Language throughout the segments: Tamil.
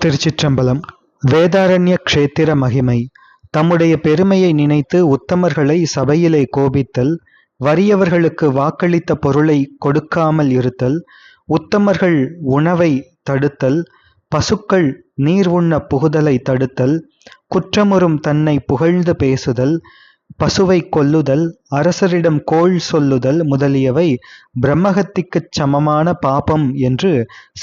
திருச்சிற்றம்பலம் வேதாரண்ய க்ஷேத்திர மகிமை தம்முடைய பெருமையை நினைத்து உத்தமர்களை சபையிலே கோபித்தல் வறியவர்களுக்கு வாக்களித்த பொருளை கொடுக்காமல் இருத்தல் உத்தமர்கள் உணவை தடுத்தல் பசுக்கள் நீர் உண்ண புகுதலை தடுத்தல் குற்றமுறும் தன்னை புகழ்ந்து பேசுதல் பசுவை கொல்லுதல் அரசரிடம் கோள் சொல்லுதல் முதலியவை பிரம்மஹத்திக்குச் சமமான பாபம் என்று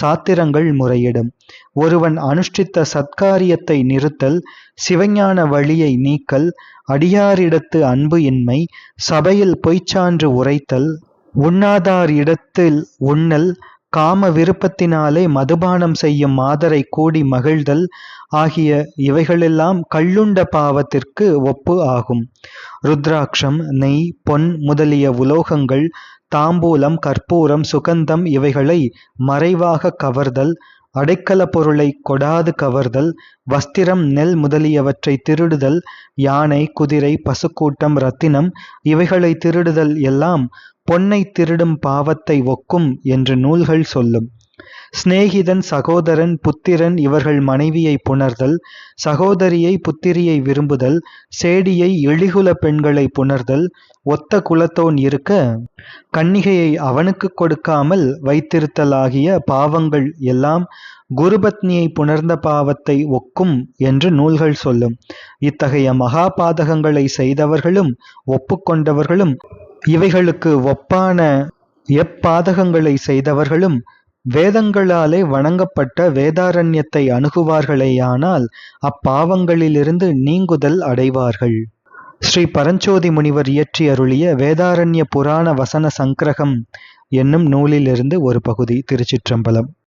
சாத்திரங்கள் முறையிடும். ஒருவன் அனுஷ்டித்த சத்காரியத்தை நிறுத்தல் சிவஞான வழியை நீக்கல் அடியாரிடத்து அன்பு இன்மை சபையில் பொய்ச்சான்று உரைத்தல் உண்ணாதார் இடத்தில் உண்ணல் காம விருப்பத்தினாலே மதுபானம் செய்யும் மாதரை கூடி மகிழ்தல் ஆகிய இவைகளெல்லாம் கள்ளுண்ட பாவத்திற்கு ஒப்பு ஆகும். ருத்ராட்சம் நெய் பொன் முதலிய உலோகங்கள் தாம்பூலம் கற்பூரம் சுகந்தம் இவைகளை மறைவாக கவர்தல் அடைக்கல பொருளை கொடாது கவர்தல் வஸ்திரம் நெல் முதலியவற்றை திருடுதல் யானை குதிரை பசுக்கூட்டம் ரத்தினம் இவைகளை திருடுதல் எல்லாம் பொன்னை திருடும் பாவத்தை ஒக்கும் என்று நூல்கள் சொல்லும். சிநேகிதன் சகோதரன் புத்திரன் இவர்கள் மனைவியை புணர்தல் சகோதரியை புத்திரியை விரும்புதல் சேடியை எளிகுல பெண்களை புணர்தல் ஒத்த குலத்தோன் இருக்க கன்னிகையை அவனுக்கு கொடுக்காமல் வைத்திருத்தல் ஆகிய பாவங்கள் எல்லாம் குருபத்னியை புணர்ந்த பாவத்தை ஒக்கும் என்று நூல்கள் சொல்லும். இத்தகைய மகா பாதகங்களை செய்தவர்களும் ஒப்புக்கொண்டவர்களும் இவைகளுக்கு ஒப்பான எப்பாதகங்களை செய்தவர்களும் வேதங்களாலே வணங்கப்பட்ட வேதாரண்யத்தை அணுகுவார்களேயானால் அப்பாவங்களிலிருந்து நீங்குதல் அடைவார்கள். ஸ்ரீ பரஞ்சோதி முனிவர் இயற்றி அருளிய வேதாரண்ய புராண வசன சங்கிரகம் என்னும் நூலிலிருந்து ஒரு பகுதி திருச்சிற்றம்பலம்.